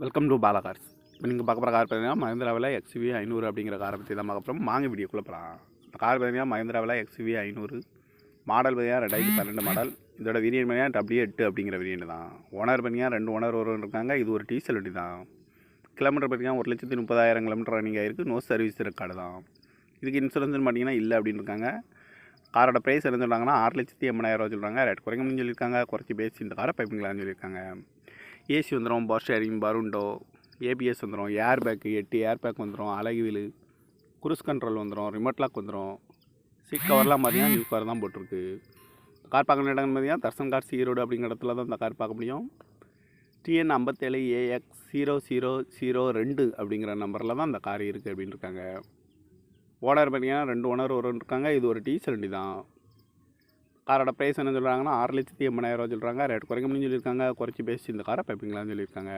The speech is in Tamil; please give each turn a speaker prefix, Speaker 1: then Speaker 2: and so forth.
Speaker 1: வெல்கம் டு பாலா கார்ஸ் இப்போ நீங்கள் பார்க்க போகிற கார் பார்த்தீங்கன்னா மஹேந்திராவில் எக்ஸ்வி ஐநூறு அப்படிங்கிற காரை பற்றி தான் பார்க்க போகிறோம் வாங்க வீடியோக்குள்ளே போகலாம் இந்த கார் பார்த்தீங்கன்னா மஹேந்திராவில் எக்ஸ்வி ஐநூறு. மாடல் பார்த்தீங்கன்னா ரெண்டாயிரத்தி பன்னெண்டு மாடல். இதோட விரியன் பார்த்தீங்கன்னா டபிள்யூ எட்டு அப்படிங்கிற விரியன் தான். ஓனர் பார்த்தீங்கன்னா ரெண்டு ஓனர் ஒரு இருக்காங்க. இது ஒரு டீசல் வண்டி தான். கிலோமீட்டர் பார்த்தீங்கன்னா ஒரு லட்சத்தி முப்பதாயிரம் கிலோமீட்டர் ரன்னிங் ஆகிருக்கு நோ சர்வீஸ் ரெக்கார்டு தான். இதுக்கு இன்சூரன்ஸ்னு பார்த்தீங்கன்னா இல்லை அப்படின்னு இருக்காங்க. காரோட ப்ரைஸ் என்ன சொல்கிறாங்கன்னா ஆறு லட்சத்தி எண்பதாயிரம் ரூபா சொல்கிறாங்க ரேட் குறைக்கணும்னு சொல்லியிருக்காங்க. குறைச்சி பேசி இந்த காரை பைப்பிங்களான்னு சொல்லியிருக்காங்க. ஏசி வந்துடும் பவர் ஸ்டேரிங் பருண்டோ ஏபிஎஸ் வந்துடும் ஏர் பேக்கு எட்டு ஏர் பேக் வந்துடும் அழகுவில் குரூஸ் கண்ட்ரோல் வந்துடும் ரிமோட் லாக் வந்துடும் சீட் கவர்லாம் பார்த்தீங்கன்னா நியூ கவர் தான் போட்டிருக்கு. கார் பார்க்க இடம் பார்த்தீங்கன்னா தர்சன் கார் சீரோடு அப்படிங்கிற இடத்துல தான் இந்த கார் பார்க்க முடியும். டிஎன் ஐம்பத்தேழு ஏஎக்ஸ் ஜீரோ ஜீரோ ஜீரோ ரெண்டு அப்படிங்கிற நம்பரில் தான் இந்த கார் இருக்குது அப்படின்னு இருக்காங்க ஓனர் பார்த்தீங்கன்னா ரெண்டு ஓனர் ஒரு இருக்காங்க. இது ஒரு டீசல் வண்டி தான். காரோட ப்ரைஸ் என்ன சொல்கிறாங்கன்னா ஆறு லட்சத்தி எண்பதாயிரம் ரூபா சொல்கிறாங்க ரேட் குறைக்க முடியும்னு சொல்லியிருக்காங்க. குறைச்சி பேசி இந்த காரை பைப்பிங்களான்னு சொல்லியிருக்காங்க.